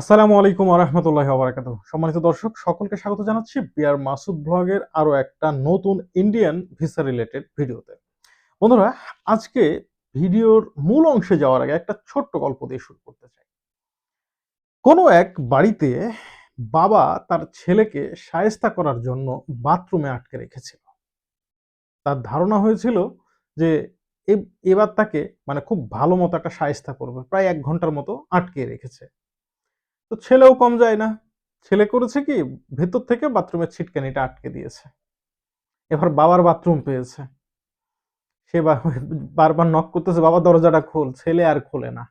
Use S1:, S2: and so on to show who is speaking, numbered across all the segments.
S1: আসসালামু আলাইকুম আরহামতুল্লাহ বারাকাত সম্মানিত দর্শক, সকলকে স্বাগত জানাচ্ছি বিআর মাসুদ ব্লগের আরও একটা নতুন ইন্ডিয়ান ভিসা রিলেটেড ভিডিওতে। বন্ধুরা, আজকে ভিডিওর মূল অংশে যাওয়ার আগে একটা ছোট্ট গল্প দিয়ে শুরু করতে চাই। কোনো এক বাড়িতে বাবা তার ছেলেকে সায়স্তা করার জন্য বাথরুমে আটকে রেখেছিল। তার ধারণা হয়েছিল যে এবার তাকে মানে খুব ভালো মতো একটা সায়স্তা করবে, প্রায় এক ঘণ্টার মতো আটকে রেখেছে। তো ছেলেও কম যায় না। ছেলে করেছে কি, ভেতর থেকে বাথরুমের ছিটকানিটা আটকে দিয়েছে। এবার বাবার বাথরুম পেয়েছে। সে বারবার নক করতেছে, বাবা, দরজাটা খোল। ছেলে আর খোলে না।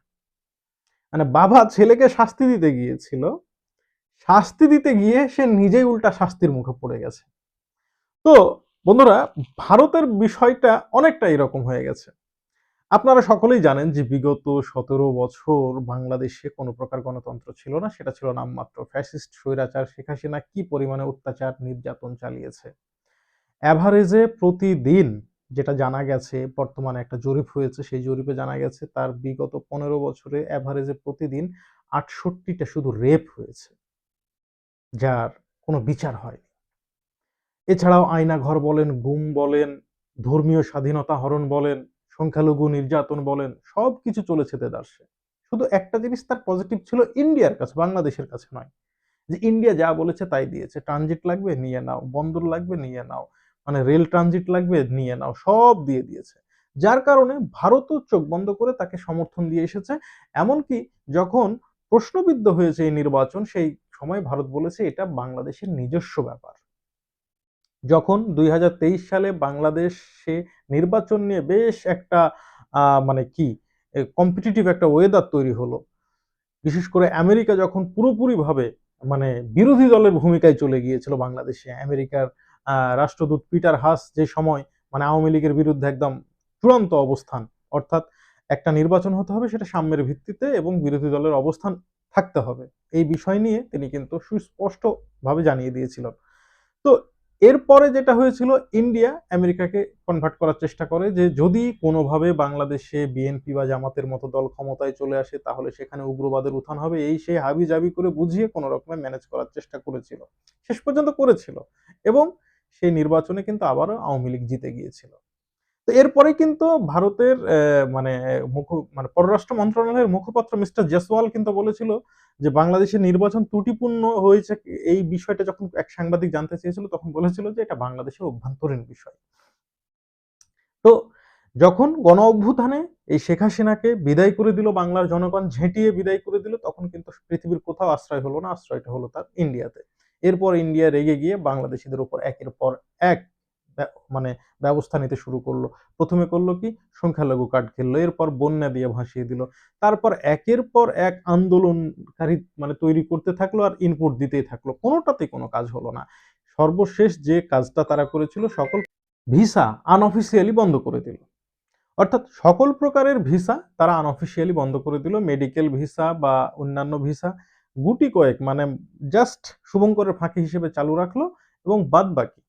S1: মানে বাবা ছেলেকে শাস্তি দিতে গিয়েছিল। শাস্তি দিতে গিয়ে সে নিজেই উল্টা শাস্তির মুখে পড়ে গেছে। তো বন্ধুরা, ভারতের বিষয়টা অনেকটা এরকম হয়ে গেছে। আপনারা সকলেই জানেন যে বিগত সতেরো বছর বাংলাদেশে কোনো প্রকার গণতন্ত্র ছিল না, সেটা ছিল নামমাত্র ফ্যাসিস্ট স্বৈরাচার শেখ হাসিনা কি পরিমাণে অত্যাচার, নির্যাতন চালিয়েছে। অ্যাভারেজে প্রতিদিন যেটা জানা গেছে, বর্তমানে একটা জরিপ হয়েছে, সেই জরিপে জানা গেছে তার বিগত পনেরো বছরে অ্যাভারেজে প্রতিদিন আটষট্টিটা শুধু রেপ হয়েছে, যার কোনো বিচার হয়নি। এছাড়াও আয়না ঘর বলেন, গুম বলেন, ধর্মীয় স্বাধীনতা হরণ বলেন সংখ্যালঘু, নির্যাতন বলেন সব কিছু চলেছে দেদারসে শুধু একটা জিনিস তার পজিটিভ ছিল ইন্ডিয়ার কাছে, বাংলাদেশের কাছে নয়। যে ইন্ডিয়া যা বলেছে তাই দিয়েছে। ট্রানজিট লাগবে, নিয়ে নাও। বন্দর লাগবে, নিয়ে নাও। মানে রেল ট্রানজিট লাগবে, নিয়ে নাও। সব দিয়ে দিয়েছে। যার কারণে ভারতও চোখ বন্ধ করে তাকে সমর্থন দিয়ে এসেছে। এমনকি যখন প্রশ্নবিদ্ধ হয়েছে এই নির্বাচন, সেই সময় ভারত বলেছে এটা বাংলাদেশের নিজস্ব ব্যাপার। যখন দুই হাজার তেইশ সালে বাংলাদেশে নির্বাচন নিয়ে বেশ একটা মানে কি কম্পিটিটিভ একটা ওয়েদার তৈরি হলো। বিশেষ করে আমেরিকা যখন পুরোপুরিভাবে মানে বিরোধী দলের ভূমিকায় চলে গিয়েছিল বাংলাদেশে, আমেরিকার রাষ্ট্রদূত পিটার হাস যে সময় মানে আওয়ামী লীগের বিরুদ্ধে একদম চূড়ান্ত অবস্থান, অর্থাৎ একটা নির্বাচন হতে হবে সেটা সাম্যের ভিত্তিতে এবং বিরোধী দলের অবস্থান থাকতে হবে। এই বিষয় নিয়ে তিনি কিন্তু সুস্পষ্টভাবে জানিয়ে দিয়েছিলেন। তো এরপরে যেটা হয়েছিল, ইন্ডিয়া আমেরিকাকে কনভার্ট করার চেষ্টা করে যে যদি কোনোভাবে বাংলাদেশে বিএনপি বা জামাতের মতো দল ক্ষমতায় চলে আসে, তাহলে সেখানে উগ্রবাদের উত্থান হবে। এই সেই হাবি জাবি করে বুঝিয়ে কোনো রকমে ম্যানেজ করার চেষ্টা করেছিল। শেষ পর্যন্ত করেছিল। এবং সেই নির্বাচনে কিন্তু আবারও আওয়ামী লীগ জিতে গিয়েছিল। তো এরপরে কিন্তু ভারতের মানে মুখ মানে পররাষ্ট্র মন্ত্রণালয়ের মুখপাত্র মিস্টার জেসওয়াল কিন্তু বলেছিল যে বাংলাদেশের নির্বাচন ত্রুটিপূর্ণ হয়েছে, এই বিষয়টা যখন এক সাংবাদিক জানতে চেয়েছিল তখন বলেছিল যে এটা বাংলাদেশের অভ্যন্তরীণ বিষয়। তো যখন গণ অভ্যুত্থানে এই শেখ হাসিনাকে বিদায় করে দিল, বাংলার জনগণ ঝেঁটিয়ে বিদায় করে দিল, তখন কিন্তু পৃথিবীর কোথাও আশ্রয় হলো না, আশ্রয়টা হলো তার ইন্ডিয়াতে। এরপর ইন্ডিয়া রেগে গিয়ে বাংলাদেশিদের উপর একের পর এক মানে ব্যবস্থা নিতে শুরু করল। প্রথমে করল কি? সংখ্যালঘু কার্ড খেললো, এরপর বন্যা দিয়ে ভাসিয়ে দিল। তারপর একের পর এক আন্দোলনকারী মানে তৈরি করতে থাকল আর ইনপুট দিতেই থাকল। কোনোটাতে কোনো কাজ হলো না। সর্বশেষ যে কাজটা তারা করেছিল, সকল ভিসা আনঅফিসিয়ালি বন্ধ করে দিল। অর্থাৎ সকল প্রকারের ভিসা তারা আনঅফিসিয়ালি বন্ধ করে দিল। মেডিকেল ভিসা বা অন্যান্য ভিসা গুটি কয়েক মানে জাস্ট শুভঙ্করের ফাঁকি হিসেবে চালু রাখল এবং বাদ বাকি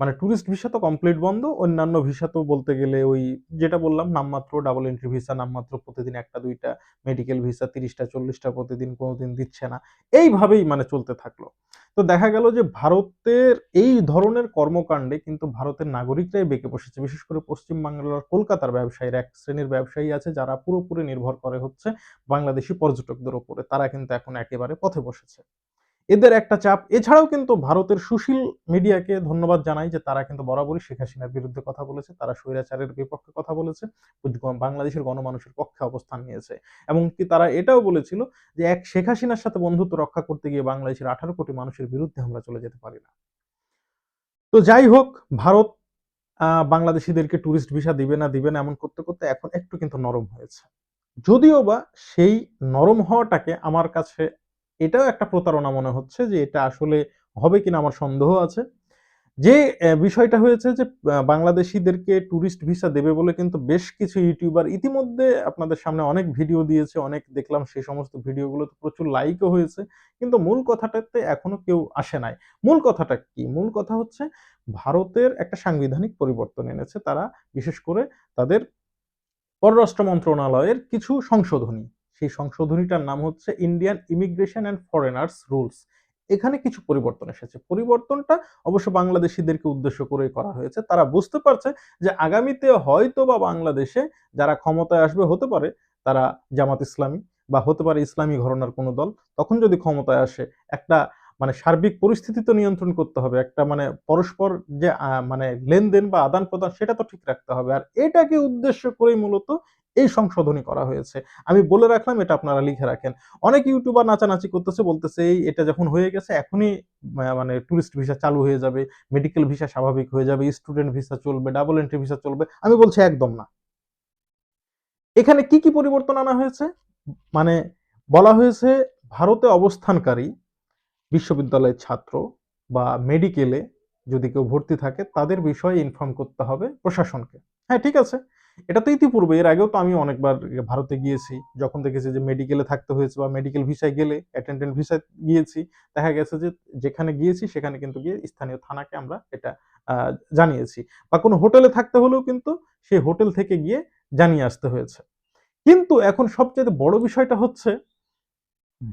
S1: মানে ট্যুরিস্ট ভিসা তো কমপ্লিট বন্ধ, অন্যান্য ভিসা তো বলতে গেলে ওই যেটা বললাম নামমাত্র ডাবল এন্ট্রি ভিসা নামমাত্র প্রতিদিন একটা, দুইটা মেডিকেল ভিসা তিরিশটা, চল্লিশটা প্রতিদিন কোনোদিন দিচ্ছে না। এইভাবেই মানে চলতে থাকল। তো দেখা গেল যে ভারতের এই ধরনের কর্মকাণ্ডে কিন্তু ভারতের নাগরিকরাই বেঁকে বসেছে। বিশেষ করে পশ্চিম বাংলার কলকাতার ব্যবসায়ীর, এক শ্রেণির ব্যবসায়ী আছে যারা পুরোপুরি নির্ভর করে হচ্ছে বাংলাদেশি পর্যটকদের ওপরে। তারা কিন্তু এখন একেবারে পথে বসেছে। এদের একটা চাপ। এছাড়াও কিন্তু ভারতের সুশীল মিডিয়াকে ধন্যবাদ জানাই যে তারা কিন্তু বরাবরই শেখ হাসিনার বিরুদ্ধে কথা বলেছে, তারা স্বৈরাচারের বিপক্ষে কথা বলেছে বাংলাদেশের গণমানুষের পক্ষে অবস্থান নিয়েছে। এমনকি তারা এটাও বলেছিল যে এক শেখ হাসিনার সাথে বন্ধুত্ব রক্ষা করতে গিয়ে বাংলাদেশের আঠারো কোটি মানুষের বিরুদ্ধে আমরা চলে যেতে পারি না। তো যাই হোক, ভারত বাংলাদেশিদেরকে ট্যুরিস্ট ভিসা দিবে না দিবে না এমন করতে করতে এখন একটু কিন্তু নরম হয়েছে। যদিও বা সেই নরম হওয়াটাকে আমার কাছে এটাও একটা প্রতারণা মনে হচ্ছে যে এটা আসলে হবে কিনা আমার সন্দেহ আছে। যে বিষয়টা হয়েছে যে বাংলাদেশিদেরকে ট্যুরিস্ট ভিসা দেবে বলে কিন্তু বেশ কিছু ইউটিউবার ইতিমধ্যে আপনাদের সামনে অনেক ভিডিও দিয়েছে, অনেক দেখলাম সেই সমস্ত ভিডিওগুলোতে প্রচুর লাইকও হয়েছে। কিন্তু মূল কথাটাতে এখনও কেউ আসে নাই। মূল কথাটা কি? মূল কথা হচ্ছে ভারতের একটা সাংবিধানিক পরিবর্তন এনেছে। তারা বিশেষ করে তাদের পররাষ্ট্র মন্ত্রণালয়ের কিছু সংশোধনী। সেই সংশোধনীটার নাম হচ্ছে Indian immigration and foreigners rules এখানে কিছু পরিবর্তন এসেছে। পরিবর্তনটা অবশ্য বাংলাদেশিদেরকে উদ্দেশ্য করে করা হয়েছে। তারা বুঝতে পারছে যে আগামীতে হয়তো বা বাংলাদেশে যারা ক্ষমতায় আসবে, হতে পারে তারা জামাত ইসলামী বা হতে পারে ইসলামী ঘরনার কোনো দল। তখন যদি ক্ষমতায় আসে, একটা মানে সার্বিক পরিস্থিতি তো নিয়ন্ত্রণ করতে হবে। একটা মানে পরস্পর যে মানে লেনদেন বা আদান প্রদান সেটা তো ঠিক রাখতে হবে। আর এটাকে উদ্দেশ্য করেই মূলত এই সংশোধনী করা হয়েছে। আমি বলে রাখলাম, এটা আপনারা লিখে রাখেন। অনেক ইউটিউবার নাচানাচি করতেছে, বলতেছে, এই, এটা যখন হয়ে গেছে, এখনই মানে টুরিস্ট ভিসা চালু হয়ে যাবে মেডিকেল ভিসা স্বাভাবিক হয়ে যাবে স্টুডেন্ট ভিসা চলবে ডাবল এন্ট্রি ভিসা চলবে। আমি বলছি, একদম না। এখানে কি কি পরিবর্তন আনা হয়েছে? মানে বলা হয়েছে, ভারতে অবস্থানকারী বিশ্ববিদ্যালয়ের ছাত্র বা মেডিকেলে যদি কেউ ভর্তি থাকে, তাদের বিষয়ে ইনফর্ম করতে হবে প্রশাসনকে। হ্যাঁ ঠিক আছে। এটা তো ইতিপূর্বে এর আগেও তো আমি অনেকবার ভারতে গিয়েছি, যখন দেখেছি যে মেডিকেলে থাকতে হয়েছে বা মেডিকেল ভিসায় গেলে অ্যাটেন্ডেন্ট ভিসায় গিয়েছি, দেখা গেছে যে যেখানে গিয়েছি সেখানে কিন্তু গিয়ে স্থানীয় থানাকে আমরা এটা জানিয়েছি। বা কোনো হোটেলে থাকতে হলেও কিন্তু সেই হোটেল থেকে গিয়ে জানিয়ে আসতে হয়েছে। কিন্তু এখন সবচেয়ে বড় বিষয়টা হচ্ছে,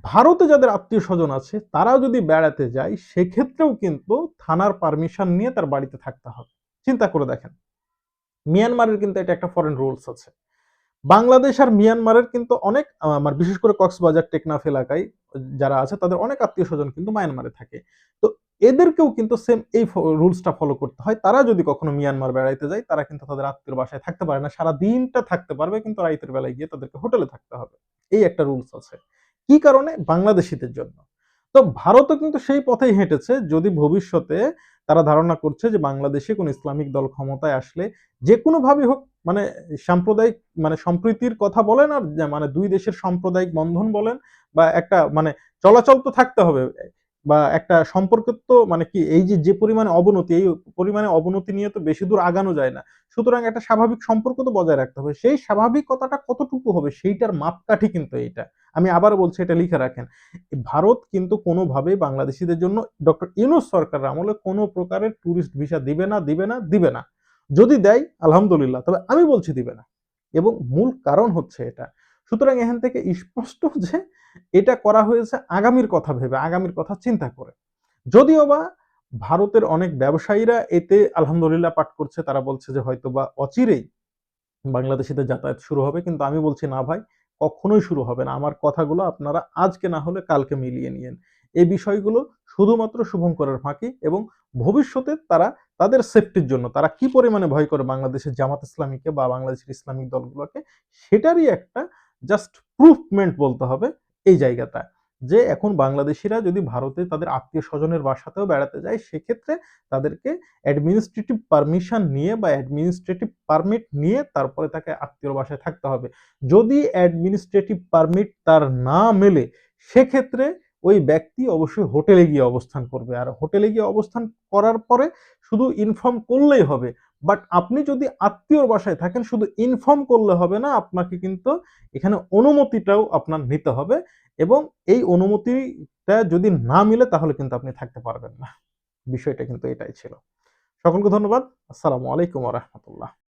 S1: ভারতে যাদের আত্মীয় স্বজন আছে তারা যদি বেড়াতে যায়, সেক্ষেত্রেও কিন্তু থানার পারমিশন নিয়ে তার বাড়িতে থাকতে হবে। চিন্তা করে দেখেন। মিয়ানমারের কিন্তু এটা একটা ফরেন রুলস আছে। বাংলাদেশ আর মিয়ানমারের কিন্তু অনেক আহ, মানে বিশেষ করে কক্সবাজার টেকনাফ এলাকায় যারা আছে তাদের অনেক আত্মীয় স্বজন কিন্তু মায়ানমারে থাকে। তো এদেরকেও কিন্তু সেম এই রুলসটা ফলো করতে হয়। তারা যদি কখনো মিয়ানমার বেড়াইতে যায় তারা কিন্তু তাদের আত্মীয় বাসায় থাকতে পারে না। সারা দিনটা থাকতে পারবে কিন্তু রাইতের বেলায় গিয়ে তাদেরকে হোটেলে থাকতে হবে। এই একটা রুলস আছে। কি কারণে? বাংলাদেশিদের জন্য। তো ভারতও কিন্তু সেই পথেই হেঁটেছে, যদি ভবিষ্যতে তারা ধারণা করছে যে বাংলাদেশে কোনো ইসলামিক দল ক্ষমতায় আসলে যে কোনো ভাবে হোক মানে সাম্প্রদায়িক মানে সম্প্রীতির কথা বলেন আর মানে দুই দেশের সাম্প্রদায়িক বন্ধন বলেন বা একটা মানে চলাচল তো থাকতে হবে। বা একটা সম্পর্ক তো মানে কি, এই যে যে পরিমাণে অবনতি, এই পরিমাণে অবনতি নিয়ে তো বেশি দূর আগানো যায় না। সুতরাং একটা স্বাভাবিক সম্পর্ক তো বজায় রাখতে হবে। সেই স্বাভাবিকতাটা কতটুকু হবে সেইটার মাপকাঠি কিন্তু এইটা। আমি আবার বলছি, এটা লিখে রাখেন। ভারত কিন্তু কোনোভাবেই বাংলাদেশিদের জন্য, ডক্টর ইউনুস সরকার আমলে কোনো প্রকারের ট্যুরিস্ট ভিসা দিবে না দিবে না দিবে না। যদি দেয়, আলহামদুলিল্লাহ। তবে আমি বলছি দিবে না। এবং মূল কারণ হচ্ছে এটা। সুতরাং এখান থেকে স্পষ্ট যে এটা করা হয়েছে আগামীর কথা ভেবে, আগামীর কথা চিন্তা করে। যদিও বা ভারতের অনেক ব্যবসায়ীরা এতে আলহামদুলিল্লাহ পাঠ করছে, তারা বলছে যে হয়তো বা অচিরেই বাংলাদেশিতে যাতায়াত শুরু হবে, কিন্তু আমি বলছি না ভাই, কখনোই শুরু হবে না। আমার কথাগুলো আপনারা আজকে না হলে কালকে মিলিয়ে নিয়েন। এই বিষয়গুলো শুধুমাত্র শুভঙ্করের ফাঁকি এবং ভবিষ্যতে তারা তাদের সেফটির জন্য, তারা কি পরিমাণে ভয় করে বাংলাদেশের জামাত ইসলামীকে বা বাংলাদেশের ইসলামিক দলগুলোকে, সেটারই একটা জাস্ট প্রুফমেন্ট বলতে হবে এই জায়গাটা। যে এখন বাংলাদেশিরা যদি ভারতে তাদের আত্মীয় স্বজনের বাসাতেও বেড়াতে যায়, সেক্ষেত্রে তাদেরকে অ্যাডমিনিস্ট্রেটিভ পারমিশন নিয়ে বা অ্যাডমিনিস্ট্রেটিভ পারমিট নিয়ে তারপরে তাকে আত্মীয় বাসায় থাকতে হবে। যদি অ্যাডমিনিস্ট্রেটিভ পারমিট তার না মেলে, সেক্ষেত্রে ওই ব্যক্তি অবশ্যই হোটেলে গিয়ে অবস্থান করবে। আর হোটেলে গিয়ে অবস্থান করার পরে শুধু ইনফর্ম করলেই হবে। বাট আপনি যদি আত্মীয়র বাসায় থাকেন, শুধু ইনফর্ম করলে হবে না, আপনাকে কিন্তু এখানে অনুমতিটাও আপনার নিতে হবে এবং এই অনুমতিটা যদি না মিলে, তাহলে কিন্তু আপনি থাকতে পারবেন না। বিষয়টা কিন্তু এটাই ছিল। সকলকে ধন্যবাদ। আসসালামু আলাইকুম রহমতুল্লাহ।